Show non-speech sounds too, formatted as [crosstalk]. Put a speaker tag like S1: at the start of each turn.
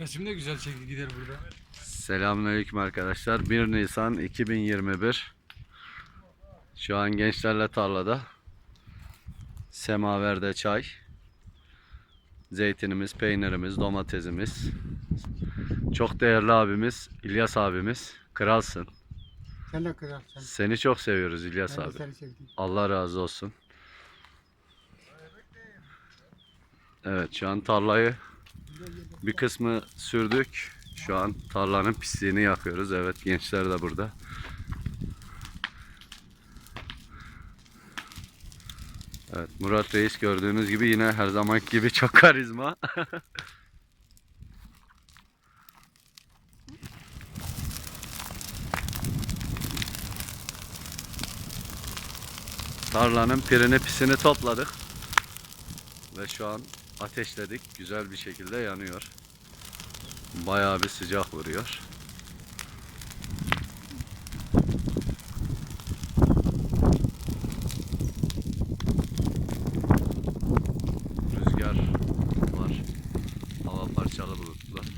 S1: Resim de güzel çekil gider burada.
S2: Selamünaleyküm arkadaşlar. 1 Nisan 2021. Şu an gençlerle tarlada. Semaverde çay. Zeytinimiz, peynirimiz, domatesimiz. Çok değerli abimiz İlyas abimiz. Kralsın.
S3: Sen de kral sen.
S2: Seni çok seviyoruz İlyas
S3: Ben
S2: abi. Allah razı olsun. Evet şu an tarlayı bir kısmı sürdük. Şu an tarlanın pisliğini yapıyoruz. Evet gençler de burada. Evet Murat Reis gördüğünüz gibi yine her zaman gibi çok karizma. [laughs] Tarlanın pirini pisini topladık. Ve şu an ateşledik. Güzel bir şekilde yanıyor. Bayağı bir sıcak vuruyor. Rüzgar var. Hava parçalı bulutlu.